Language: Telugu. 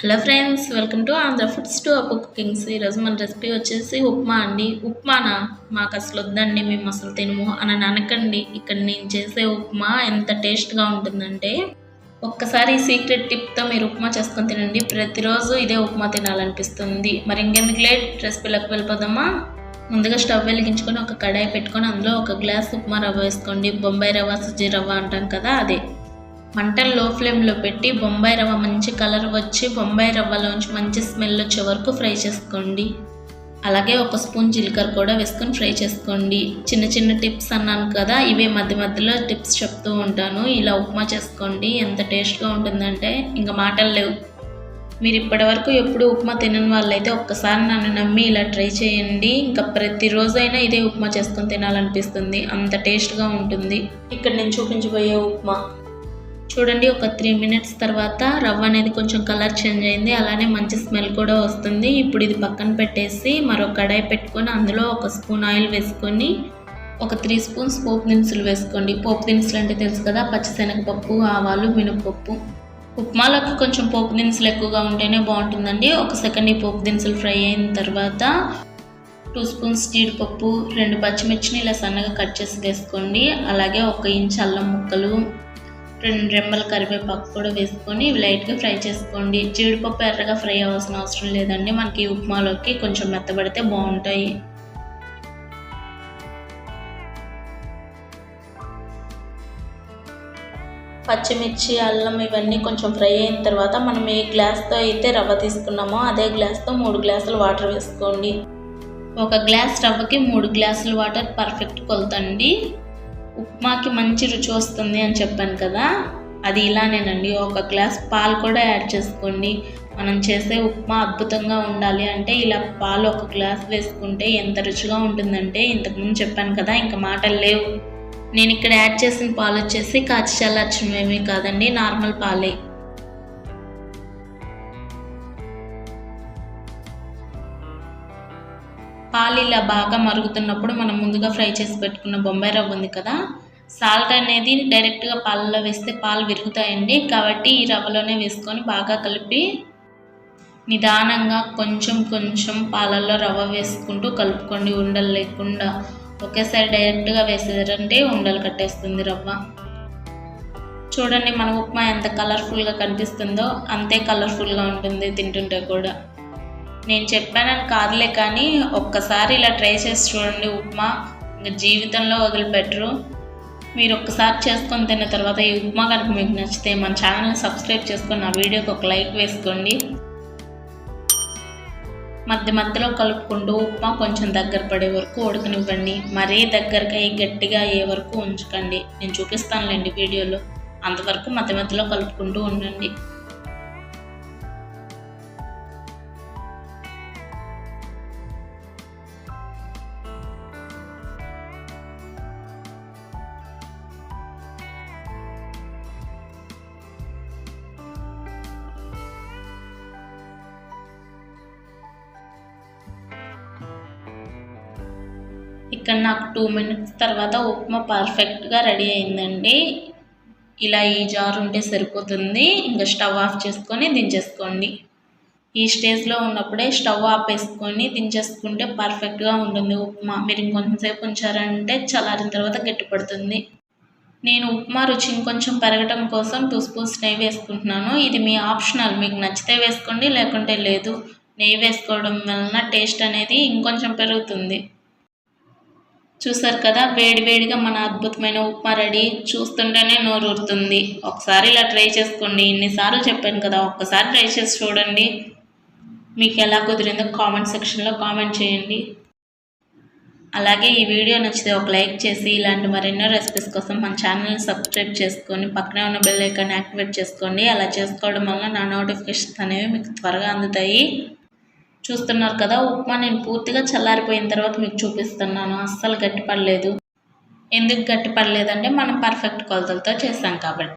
Hello friends welcome to Andhra foods to Appu cookings ఈరోజు మన రెసిపీ వచ్చేసి ఉప్మా అండి. ఉప్మానా? మాకు అసలు వద్దండి మేము అసలు తినము అని అనకండి. ఇక్కడ నేను చేసే ఉప్మా ఎంత టేస్ట్గా ఉంటుందంటే ఒక్కసారి ఈ సీక్రెట్ టిప్తో మీరు ఉప్మా చేసుకొని తినండి. ప్రతిరోజు ఇదే ఉప్మా తినాలనిపిస్తుంది. మరి ఇంకెందుకు లేట్? రెసిపీలోకి వెళ్ళిపోదామా? ముందుగా స్టవ్ వెలిగించుకొని ఒక కడాయి పెట్టుకొని అందులో ఒక గ్లాస్ ఉప్మా రవ్వ వేసుకోండి. బొంబాయి రవ్వ సుజీ రవ్వ అంటాం కదా అదే. మంటలు లో ఫ్లేమ్లో పెట్టి బొంబాయి రవ్వ మంచి కలర్ వచ్చి బొంబాయి రవ్వలోంచి మంచి స్మెల్ వచ్చే వరకు ఫ్రై చేసుకోండి. అలాగే ఒక స్పూన్ జీలకర్ర కూడా వేసుకొని ఫ్రై చేసుకోండి. చిన్న చిన్న టిప్స్ అన్నాను కదా ఇవే మధ్య మధ్యలో టిప్స్ చెప్తూ ఉంటాను. ఇలా ఉప్మా చేసుకోండి. ఎంత టేస్ట్గా ఉంటుందంటే ఇంకా మాటలు లేవు. మీరు ఇప్పటి వరకు ఎప్పుడు ఉప్మా తినని వాళ్ళైతే ఒక్కసారి నన్ను నమ్మి ఇలా ట్రై చేయండి. ఇంకా ప్రతిరోజైనా ఇదే ఉప్మా చేసుకొని తినాలనిపిస్తుంది. అంత టేస్ట్గా ఉంటుంది. ఇక్కడ నేను చూపించబోయే ఉప్మా. చూడండి ఒక త్రీ మినిట్స్ తర్వాత రవ్వ అనేది కొంచెం కలర్ చేంజ్ అయింది. అలానే మంచి స్మెల్ కూడా వస్తుంది. ఇప్పుడు ఇది పక్కన పెట్టేసి మరో కడాయి పెట్టుకొని అందులో ఒక స్పూన్ ఆయిల్ వేసుకొని ఒక త్రీ స్పూన్స్ పోపు దినుసులు వేసుకోండి. పోపు దినుసులు అంటే తెలుసు కదా పచ్చిశనగపప్పు ఆవాలు మినపప్పు ఉప్మాలోకి కొంచెం పోపు దినుసులు ఎక్కువగా ఉంటేనే బాగుంటుందండి. ఒక సెకండ్ ఈ పోపు దినుసులు ఫ్రై అయిన తర్వాత టూ స్పూన్స్ జీడిపప్పు రెండు పచ్చిమిర్చిని ఇలా సన్నగా కట్ చేసి వేసుకోండి. అలాగే ఒక ఇంచ్ అల్లం ముక్కలు రెండు రెమ్మల కరివేపాకు కూడా వేసుకొని లైట్గా ఫ్రై చేసుకోండి. జీడిపప్పు ఎర్రగా ఫ్రై అవ్వాల్సిన అవసరం లేదండి. మనకి ఉప్మాలోకి కొంచెం మెత్తబడితే బాగుంటాయి. పచ్చిమిర్చి అల్లం ఇవన్నీ కొంచెం ఫ్రై అయిన తర్వాత మనం ఏ గ్లాస్తో అయితే రవ్వ తీసుకున్నామో అదే గ్లాస్తో మూడు గ్లాసులు వాటర్ వేసుకోండి. ఒక గ్లాస్ రవ్వకి మూడు గ్లాసులు వాటర్ పర్ఫెక్ట్ కొలుతండి. ఉప్మాకి మంచి రుచి వస్తుంది అని చెప్పాను కదా. అది ఇలానేనండి. ఒక గ్లాస్ పాలు కూడా యాడ్ చేసుకోండి. మనం చేసే ఉప్మా అద్భుతంగా ఉండాలి అంటే ఇలా పాలు ఒక గ్లాస్ వేసుకుంటే ఎంత రుచిగా ఉంటుందంటే ఇంతకుముందు చెప్పాను కదా ఇంకా మాటలు లేవు. నేను ఇక్కడ యాడ్ చేసిన పాలు వచ్చేసి కాచి చల్లార్చినవేమీ కాదండి నార్మల్ పాలే. పాలు ఇలా బాగా మరుగుతున్నప్పుడు మనం ముందుగా ఫ్రై చేసి పెట్టుకున్న బొంబాయి రవ్వ ఉంది కదా సాల్ట్ అనేది డైరెక్ట్గా పాలలో వేస్తే పాలు విరుగుతాయండి. కాబట్టి ఈ రవ్వలోనే వేసుకొని బాగా కలిపి నిదానంగా కొంచెం కొంచెం పాలల్లో రవ్వ వేసుకుంటూ కలుపుకోండి. ఉండలు లేకుండా ఒకేసారి డైరెక్ట్గా వేసేదంటే ఉండలు కట్టేస్తుంది రవ్వ. చూడండి మన ఉప్మా ఎంత కలర్ఫుల్గా కనిపిస్తుందో అంతే కలర్ఫుల్గా ఉంటుంది తింటుంటే కూడా. నేను చెప్పానని కాదులే కానీ ఒక్కసారి ఇలా ట్రై చేసి చూడండి ఉప్మా. ఇంకా జీవితంలో వదిలిపెట్టరు. మీరు ఒక్కసారి చేసుకొని తిన్న తర్వాత ఈ ఉప్మా కనుక మీకు నచ్చితే మన ఛానల్ని సబ్స్క్రైబ్ చేసుకొని నా వీడియోకి ఒక లైక్ వేసుకోండి. మధ్య మధ్యలో కలుపుకుంటూ ఉప్మా కొంచెం దగ్గర పడే వరకు ఉడకనివ్వండి. మరీ దగ్గరగా గట్టిగా అయ్యే వరకు ఉంచకండి. నేను చూపిస్తానులేండి వీడియోలో. అంతవరకు మధ్య మధ్యలో కలుపుకుంటూ ఉండండి. ఇక్కడ నాకు టూ మినిట్స్ తర్వాత ఉప్మా పర్ఫెక్ట్గా రెడీ అయిందండి. ఇలా ఈ జార్ ఉంటే సరిపోతుంది. ఇంకా స్టవ్ ఆఫ్ చేసుకొని దించేసుకోండి. ఈ స్టేజ్లో ఉన్నప్పుడే స్టవ్ ఆపేసుకొని దించేసుకుంటే పర్ఫెక్ట్గా ఉంటుంది ఉప్మా. మీరు ఇంకొంచెంసేపు ఉంచారంటే చల్లారిన తర్వాత గట్టిపడుతుంది. నేను ఉప్మా రుచి ఇంకొంచెం పెరగటం కోసం టూ స్పూన్స్ నెయ్యి వేసుకుంటున్నాను. ఇది మీ ఆప్షనల్ మీకు నచ్చితే వేసుకోండి లేకుంటే లేదు. నెయ్యి వేసుకోవడం వలన టేస్ట్ అనేది ఇంకొంచెం పెరుగుతుంది. చూసారు కదా వేడి వేడిగా మన అద్భుతమైన ఉప్మా రెడీ. చూస్తుంటేనే నోరూరుతుంది. ఒకసారి ఇలా ట్రై చేసుకోండి. ఇన్నిసార్లు చెప్పాను కదా ఒక్కసారి ట్రై చేసి చూడండి. మీకు ఎలా కుదిరిందో కామెంట్ సెక్షన్లో కామెంట్ చేయండి. అలాగే ఈ వీడియో నచ్చితే ఒక లైక్ చేసి ఇలాంటి మరెన్నో రెసిపీస్ కోసం మన ఛానల్ని సబ్స్క్రైబ్ చేసుకొని పక్కనే ఉన్న బెల్ ఐకాన్ యాక్టివేట్ చేసుకోండి. అలా చేసుకోవడం వల్ల నా నోటిఫికేషన్స్ అనేవి మీకు త్వరగా అందుతాయి. చూస్తున్నారు కదా ఉప్మా నేను పూర్తిగా చల్లారిపోయిన తర్వాత మీకు చూపిస్తున్నాను. అస్సలు గట్టిపడలేదు. ఎందుకు గట్టిపడలేదంటే మనం పర్ఫెక్ట్ కొలతలతో చేసాం కాబట్టి.